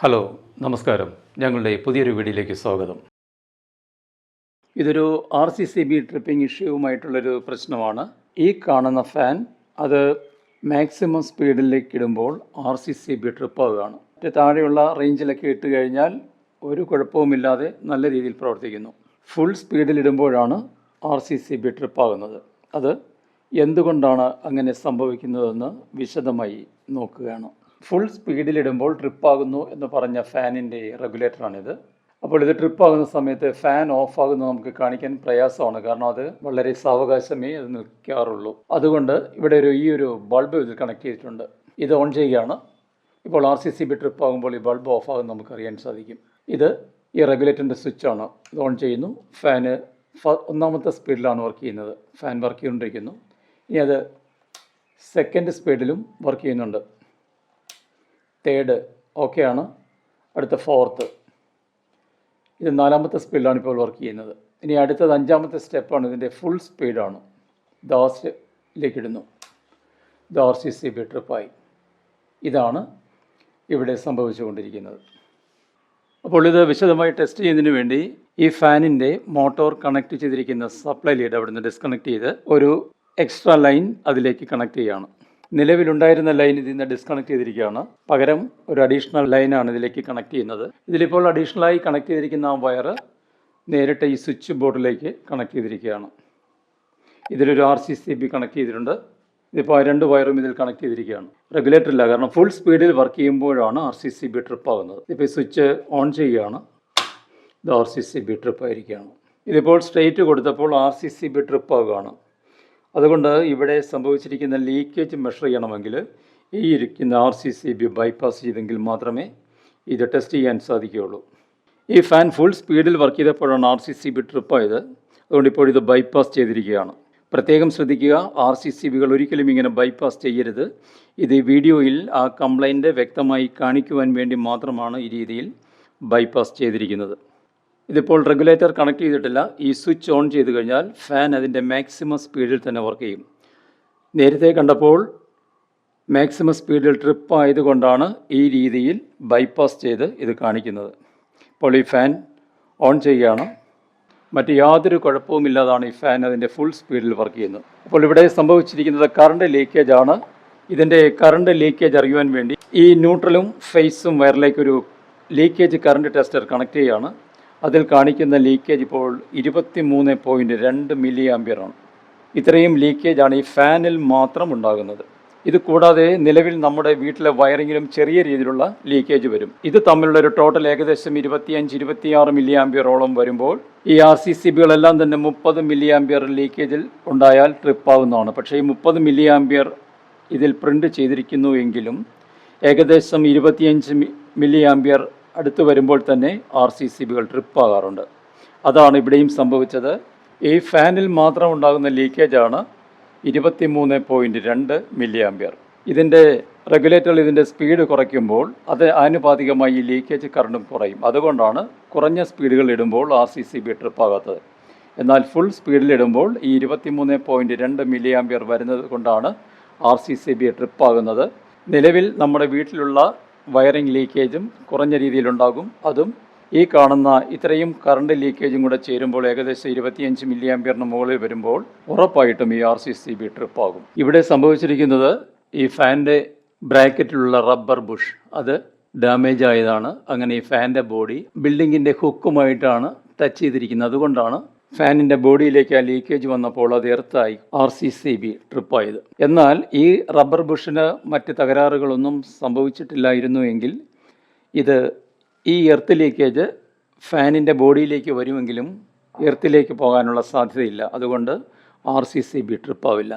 Hello നമസ്കാരം. ഞങ്ങളുടെ പുതിയൊരു വീഡിയോയിലേക്ക് സ്വാഗതം. ഇതൊരു R C C B tripping ഇഷ്യൂവുമായിട്ടുള്ളൊരു പ്രശ്നമാണ്. ഈ കാണുന്ന ഫാൻ അത് മാക്സിമം സ്പീഡിലേക്ക് ഇടുമ്പോൾ R C C B trip ആവുകയാണ് മറ്റേ താഴെയുള്ള റേഞ്ചിലൊക്കെ ഇട്ട് കഴിഞ്ഞാൽ ഒരു കുഴപ്പവുമില്ലാതെ നല്ല രീതിയിൽ പ്രവർത്തിക്കുന്നു. Full സ്പീഡിലിടുമ്പോഴാണ് R C C B trip ആകുന്നത് അത് എന്തുകൊണ്ടാണ് അങ്ങനെ സംഭവിക്കുന്നതെന്ന് വിശദമായി നോക്കുകയാണ്. ഫുൾ സ്പീഡിലിടുമ്പോൾ ട്രിപ്പാകുന്നു എന്ന് പറഞ്ഞ ഫാനിന്റെ റെഗുലേറ്ററാണിത് അപ്പോൾ ഇത് ട്രിപ്പാകുന്ന സമയത്ത് ഫാൻ ഓഫ് ആകുന്നത് നമുക്ക് കാണിക്കാൻ പ്രയാസമാണ്. കാരണം അത് വളരെ സാവകാശമേ അത് നിൽക്കാറുള്ളൂ. അതുകൊണ്ട് ഇവിടെ ഒരു ഈ ഒരു ബൾബ് ഇതിൽ കണക്ട് ചെയ്തിട്ടുണ്ട്. ഇത് ഓൺ ചെയ്യുകയാണ്. ഇപ്പോൾ R C C B trip ആകുമ്പോൾ ഈ ബൾബ് ഓഫ് ആകുന്നത് നമുക്ക് അറിയാൻ സാധിക്കും. ഇത് ഈ റെഗുലേറ്ററിന്റെ ആണ്. ഇത് ഓൺ ചെയ്യുന്നു. ഫാന് ഒന്നാമത്തെ സ്പീഡിലാണ് വർക്ക് ചെയ്യുന്നത്. ഫാൻ വർക്ക് ചെയ്തുകൊണ്ടിരിക്കുന്നു. ഇനി അത് സെക്കൻഡ് സ്പീഡിലും വർക്ക് ചെയ്യുന്നുണ്ട്. തേർഡ് ഓക്കെയാണ് അടുത്ത ഫോർത്ത് ഇത് നാലാമത്തെ സ്പീഡിലാണ് ഇപ്പോൾ വർക്ക് ചെയ്യുന്നത്. ഇനി അടുത്തത് അഞ്ചാമത്തെ സ്റ്റെപ്പാണ് ഇതിന്റെ ഫുൾ സ്പീഡാണ് ദാസിലേക്ക് ഇടുന്നു. ഇത് സി ബി ട്രിപ്പായി ഇതാണ് ഇവിടെ സംഭവിച്ചുകൊണ്ടിരിക്കുന്നത്. അപ്പോൾ ഇത് വിശദമായി ടെസ്റ്റ് ചെയ്യുന്നതിന് വേണ്ടി ഈ ഫാനിന്റെ മോട്ടോർ കണക്ട് ചെയ്തിരിക്കുന്ന സപ്ലൈ ലീഡ് അവിടെ നിന്ന് ഡിസ്കണക്ട് ചെയ്ത് ഒരു എക്സ്ട്രാ ലൈൻ അതിലേക്ക് കണക്ട് ചെയ്യുകയാണ് നിലവിലുണ്ടായിരുന്ന ലൈൻ ഇതിൽ നിന്ന് ഡിസ്കണക്ട് ചെയ്തിരിക്കുകയാണ്. പകരം ഒരു അഡീഷണൽ ലൈനാണ് ഇതിലേക്ക് കണക്ട് ചെയ്യുന്നത്. ഇതിലിപ്പോൾ അഡീഷണലായി കണക്ട് ചെയ്തിരിക്കുന്ന വയർ നേരിട്ട് ഈ സ്വിച്ച് ബോർഡിലേക്ക് കണക്ട് ചെയ്തിരിക്കുകയാണ്. ഇതിലൊരു R C C B connect ചെയ്തിട്ടുണ്ട്. ഇതിപ്പോൾ രണ്ട് വയറും ഇതിൽ കണക്ട് ചെയ്തിരിക്കുകയാണ്. റെഗുലേറ്റർ ഇല്ല കാരണം ഫുൾ സ്പീഡിൽ വർക്ക് ചെയ്യുമ്പോഴാണ് R C C B trip ആകുന്നത് ഇപ്പോൾ സ്വിച്ച് ഓൺ ചെയ്യുകയാണ്. ഇത് R C C B trip ആയിരിക്കുകയാണ്. ഇതിപ്പോൾ സ്ട്രെയിറ്റ് കൊടുത്തപ്പോൾ R C C B trip ആവുകയാണ്. അതുകൊണ്ട് ഇവിടെ സംഭവിച്ചിരിക്കുന്ന ലീക്കേജ് മെഷർ ചെയ്യണമെങ്കിൽ ഈ ഇരിക്കുന്ന R C C B bypass ചെയ്തെങ്കിൽ മാത്രമേ ഇത് ടെസ്റ്റ് ചെയ്യാൻ സാധിക്കുകയുള്ളൂ. ഈ ഫാൻ ഫുൾ സ്പീഡിൽ വർക്ക് ചെയ്തപ്പോഴാണ് R C C B trip ആയത്. അതുകൊണ്ട് ഇപ്പോൾ ഇത് ബൈപ്പാസ് ചെയ്തിരിക്കുകയാണ്. പ്രത്യേകം ശ്രദ്ധിക്കുക ആർ സി സി ബികൾ ഒരിക്കലും ഇങ്ങനെ ബൈപ്പാസ് ചെയ്യരുത്. ഇത് വീഡിയോയിൽ ആ കംപ്ലൈന്റ് വ്യക്തമായി കാണിക്കുവാൻ വേണ്ടി മാത്രമാണ് ഈ രീതിയിൽ ബൈപ്പാസ് ചെയ്തിരിക്കുന്നത്. ഇതിപ്പോൾ റെഗുലേറ്റർ കണക്ട് ചെയ്തിട്ടില്ല. ഈ സ്വിച്ച് ഓൺ ചെയ്ത് കഴിഞ്ഞാൽ ഫാൻ അതിന്റെ മാക്സിമം സ്പീഡിൽ തന്നെ വർക്ക് ചെയ്യും. നേരത്തെ കണ്ടപ്പോൾ മാക്സിമം സ്പീഡിൽ ട്രിപ്പ് ആയതുകൊണ്ടാണ് ഈ രീതിയിൽ ബൈപ്പാസ് ചെയ്ത് ഇത് കാണിക്കുന്നത്. ഇപ്പോൾ ഈ ഫാൻ ഓൺ ചെയ്യുകയാണ്. മറ്റ് യാതൊരു കുഴപ്പവുമില്ലാതാണ് ഈ ഫാൻ അതിന്റെ ഫുൾ സ്പീഡിൽ വർക്ക് ചെയ്യുന്നത്. അപ്പോൾ ഇവിടെ സംഭവിച്ചിരിക്കുന്നത് കറണ്ട് ലീക്കേജ് ആണ്. ഇതിന്റെ കറണ്ട് ലീക്കേജ് അറിയുവാൻ വേണ്ടി ഈ ന്യൂട്രലും ഫേസും വയറിലേക്കൊരു ലീക്കേജ് കറണ്ട് ടെസ്റ്റർ കണക്ട് ചെയ്യുകയാണ്. അതിൽ കാണിക്കുന്ന ലീക്കേജ് ഇപ്പോൾ ഇരുപത്തി മൂന്ന് പോയിന്റ് രണ്ട് മില്ലി ആംബിയറാണ് ഇത്രയും ലീക്കേജാണ് ഈ ഫാനിൽ മാത്രം ഉണ്ടാകുന്നത്. ഇത് കൂടാതെ നിലവിൽ നമ്മുടെ വീട്ടിലെ വയറിങ്ങിലും ചെറിയ രീതിയിലുള്ള ലീക്കേജ് വരും. ഇത് തമ്മിലുള്ള ഒരു ടോട്ടൽ ഏകദേശം ഇരുപത്തിയഞ്ച് ഇരുപത്തിയാറ് മില്ലി ആംബിയറോളം വരുമ്പോൾ ഈ ആർ സി സി ബികളെല്ലാം തന്നെ മുപ്പത് മില്ലി ആംബിയർ ലീക്കേജിൽ ഉണ്ടായാൽ ട്രിപ്പ് ആവുന്നതാണ് പക്ഷേ ഈ മുപ്പത് മില്ലി ആംബിയർ ഇതിൽ പ്രിന്റ് ചെയ്തിരിക്കുന്നു എങ്കിലും ഏകദേശം ഇരുപത്തിയഞ്ച് മില്ലി ആംബിയർ അടുത്ത് വരുമ്പോൾ തന്നെ ആർ സി സി ബികൾ ട്രിപ്പ് ആകാറുണ്ട് അതാണ് ഇവിടെയും സംഭവിച്ചത്. ഈ ഫാനിൽ മാത്രം ഉണ്ടാകുന്ന ലീക്കേജാണ് ഇരുപത്തി മൂന്ന് പോയിന്റ് രണ്ട് മില്ലി ആംബിയർ ഇതിന്റെ റെഗുലേറ്ററിൽ ഇതിന്റെ സ്പീഡ് കുറയ്ക്കുമ്പോൾ അത് ആനുപാതികമായി ഈ ലീക്കേജ് കറണ്ടും കുറയും. അതുകൊണ്ടാണ് കുറഞ്ഞ സ്പീഡുകൾ ഇടുമ്പോൾ R C C B trip ആകാത്തത് എന്നാൽ ഫുൾ സ്പീഡിലിടുമ്പോൾ ഈ ഇരുപത്തി മൂന്ന് പോയിന്റ് രണ്ട് മില്ലി ആംബിയർ വരുന്നത് കൊണ്ടാണ് R C C B trip ആകുന്നത് നിലവിൽ നമ്മുടെ വീട്ടിലുള്ള വയറിംഗ് ലീക്കേജും കുറഞ്ഞ രീതിയിലുണ്ടാകും. അതും ഈ കാണുന്ന ഇത്രയും കറണ്ട് ലീക്കേജും കൂടെ ചേരുമ്പോൾ ഏകദേശം ഇരുപത്തിയഞ്ച് മില്ലി ആമ്പിയറിന് മുകളിൽ വരുമ്പോൾ ഉറപ്പായിട്ടും ഈ ആർ സി സി ബി ട്രിപ്പാകും. ഇവിടെ സംഭവിച്ചിരിക്കുന്നത് ഈ ഫാനിന്റെ ബ്രാക്കറ്റിലുള്ള റബ്ബർ ബുഷ്. അത് ഡാമേജ് ആയതാണ്. അങ്ങനെ ഈ ഫാന്റെ ബോഡി ബിൽഡിങ്ങിന്റെ ഹുക്കുമായിട്ടാണ് ടച്ച് ചെയ്തിരിക്കുന്നത്. അതുകൊണ്ടാണ് ഫാനിന്റെ ബോഡിയിലേക്ക് ആ ലീക്കേജ് വന്നപ്പോൾ അത് എർത്തായി ആർ സി സി ബി ട്രിപ്പായത്. എന്നാൽ ഈ റബ്ബർ ബുഷിന് മറ്റ് തകരാറുകളൊന്നും സംഭവിച്ചിട്ടില്ലായിരുന്നു എങ്കിൽ ഇത് ഈ എർത്ത് ലീക്കേജ് ഫാനിന്റെ ബോഡിയിലേക്ക് വരുമെങ്കിലും എർത്തിലേക്ക് പോകാനുള്ള സാധ്യതയില്ല. അതുകൊണ്ട് ആർ സി സി ബി ട്രിപ്പാവില്ല.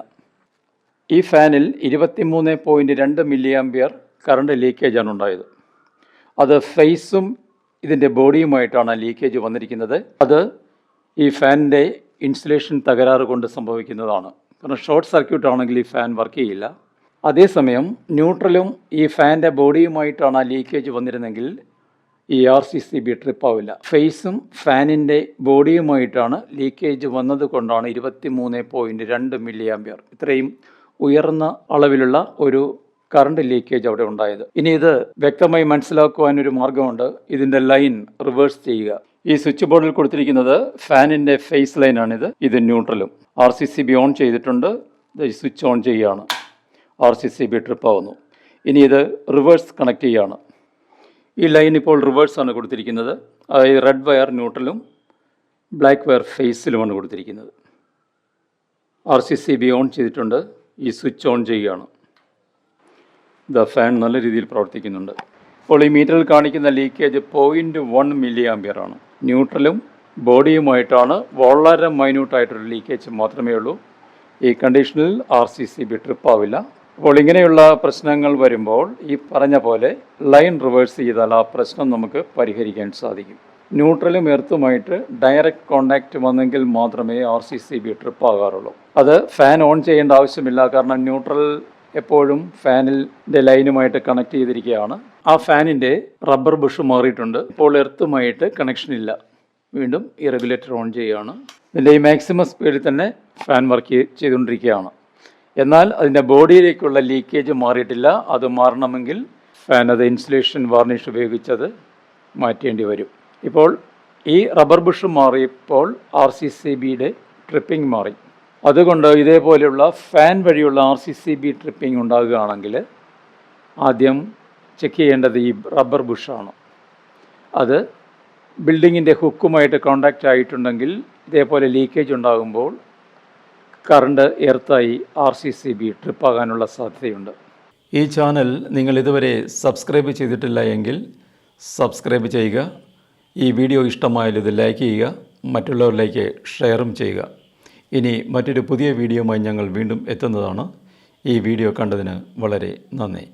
ഈ ഫാനിൽ ഇരുപത്തിമൂന്ന് പോയിന്റ് രണ്ട് മില്ലി ആംബിയർ കറണ്ട് ലീക്കേജാണ് ഉണ്ടായത്. അത് ഫേസും ഇതിന്റെ ബോഡിയുമായിട്ടാണ് ലീക്കേജ് വന്നിരിക്കുന്നത്. അത് ഈ ഫാനിന്റെ ഇൻസുലേഷൻ തകരാറ് കൊണ്ട് സംഭവിക്കുന്നതാണ്. കാരണം ഷോർട്ട് സർക്യൂട്ട് ആണെങ്കിൽ ഈ ഫാൻ വർക്ക് ചെയ്യില്ല. അതേസമയം ന്യൂട്രലും ഈ ഫാനിന്റെ ബോഡിയുമായിട്ടാണ് ആ ലീക്കേജ് വന്നിരുന്നെങ്കിൽ ഈ R C C B trip ആവില്ല. ഫേസും ഫാനിന്റെ ബോഡിയുമായിട്ടാണ് ലീക്കേജ് വന്നത് കൊണ്ടാണ് ഇരുപത്തി മൂന്ന് പോയിന്റ് രണ്ട് മില്ലി ആംബിയർ ഇത്രയും ഉയർന്ന അളവിലുള്ള ഒരു കറണ്ട് ലീക്കേജ് അവിടെ ഉണ്ടായത്. ഇനി ഇത് വ്യക്തമായി മനസ്സിലാക്കുവാനൊരു മാർഗമുണ്ട്. ഇതിന്റെ ലൈൻ റിവേഴ്സ് ചെയ്യുക. ഈ സ്വിച്ച് ബോർഡിൽ കൊടുത്തിരിക്കുന്നത് ഫാനിന്റെ ഫേസ് ലൈനാണിത്. ഇത് ന്യൂട്രലും. R C C B on ചെയ്തിട്ടുണ്ട്. ഇത് സ്വിച്ച് ഓൺ ചെയ്യുകയാണ് R C C B trip ആവുന്നു. ഇനി ഇത് റിവേഴ്സ് കണക്ട് ചെയ്യുകയാണ് ഈ ലൈൻ ഇപ്പോൾ റിവേഴ്സ് ആണ് കൊടുത്തിരിക്കുന്നത്. അതായത് റെഡ് വയർ ന്യൂട്രലും ബ്ലാക്ക് വയർ ഫേസിലുമാണ് കൊടുത്തിരിക്കുന്നത്. R C C B on ചെയ്തിട്ടുണ്ട്. ഈ സ്വിച്ച് ഓൺ ചെയ്യുകയാണ്. ദ ഫാൻ നല്ല രീതിയിൽ പ്രവർത്തിക്കുന്നുണ്ട്. ഇപ്പോൾ ഈ മീറ്ററിൽ കാണിക്കുന്ന leakage point one milli ampere ആണ്. ന്യൂട്രലും ബോഡിയുമായിട്ടാണ് വളരെ മൈന്യൂട്ടായിട്ടൊരു ലീക്കേജ് മാത്രമേ ഉള്ളൂ. ഈ കണ്ടീഷനിൽ R C C B trip ആവില്ല അപ്പോൾ ഇങ്ങനെയുള്ള പ്രശ്നങ്ങൾ വരുമ്പോൾ ഈ പറഞ്ഞ പോലെ ലൈൻ റിവേഴ്സ് ചെയ്താൽ ആ പ്രശ്നം നമുക്ക് പരിഹരിക്കാൻ സാധിക്കും. ന്യൂട്രലും എർത്തുമായിട്ട് ഡയറക്റ്റ് കോണ്ടാക്റ്റ് വന്നെങ്കിൽ മാത്രമേ R C C B trip ആകാറുള്ളൂ അത് ഫാൻ ഓൺ ചെയ്യേണ്ട ആവശ്യമില്ല. കാരണം ന്യൂട്രൽ എപ്പോഴും ഫാനിന്റെ ലൈനുമായിട്ട് കണക്ട് ചെയ്തിരിക്കുകയാണ്. ആ ഫാനിന്റെ റബ്ബർ ബുഷ് മാറിയിട്ടുണ്ട്. ഇപ്പോൾ എർത്തുമായിട്ട് കണക്ഷൻ ഇല്ല. വീണ്ടും ഈ റെഗുലേറ്റർ ഓൺ ചെയ്യുകയാണ്. ഇതിന്റെ ഈ മാക്സിമം സ്പീഡിൽ തന്നെ ഫാൻ വർക്ക് ചെയ്തുകൊണ്ടിരിക്കുകയാണ്. എന്നാൽ അതിന്റെ ബോഡിയിലേക്കുള്ള ലീക്കേജ് മാറിയിട്ടില്ല. അത് മാറണമെങ്കിൽ ഫാൻ അത് ഇൻസുലേഷൻ വാർണിഷ് ഉപയോഗിച്ചത് മാറ്റേണ്ടി വരും. ഇപ്പോൾ ഈ റബ്ബർ ബുഷ് മാറിയപ്പോൾ ആർ സി സി ബിയുടെ ട്രിപ്പിംഗ് മാറി. അതുകൊണ്ട് ഇതേപോലെയുള്ള ഫാൻ വഴിയുള്ള R C C B tripping ഉണ്ടാകുകയാണെങ്കിൽ ആദ്യം ചെക്ക് ചെയ്യേണ്ടത് ഈ റബ്ബർ ബുഷാണ്. അത് ബിൽഡിങ്ങിന്റെ ഹുക്കുമായിട്ട് കോണ്ടാക്റ്റ് ആയിട്ടുണ്ടെങ്കിൽ ഇതേപോലെ ലീക്കേജ് ഉണ്ടാകുമ്പോൾ കറണ്ട് എർത്തായി ആർ സി സി ബി ട്രിപ്പാകാനുള്ള സാധ്യതയുണ്ട്. ഈ ചാനൽ നിങ്ങൾ ഇതുവരെ സബ്സ്ക്രൈബ് ചെയ്തിട്ടില്ല എങ്കിൽ സബ്സ്ക്രൈബ് ചെയ്യുക. ഈ വീഡിയോ ഇഷ്ടമായാൽ ഇത് ലൈക്ക് ചെയ്യുക. മറ്റുള്ളവരിലേക്ക് ഷെയറും ചെയ്യുക. ഇനി മറ്റൊരു പുതിയ വീഡിയോയുമായി ഞങ്ങൾ വീണ്ടും എത്തുന്നതാണ്. ഈ വീഡിയോ കണ്ടതിന് വളരെ നന്ദി.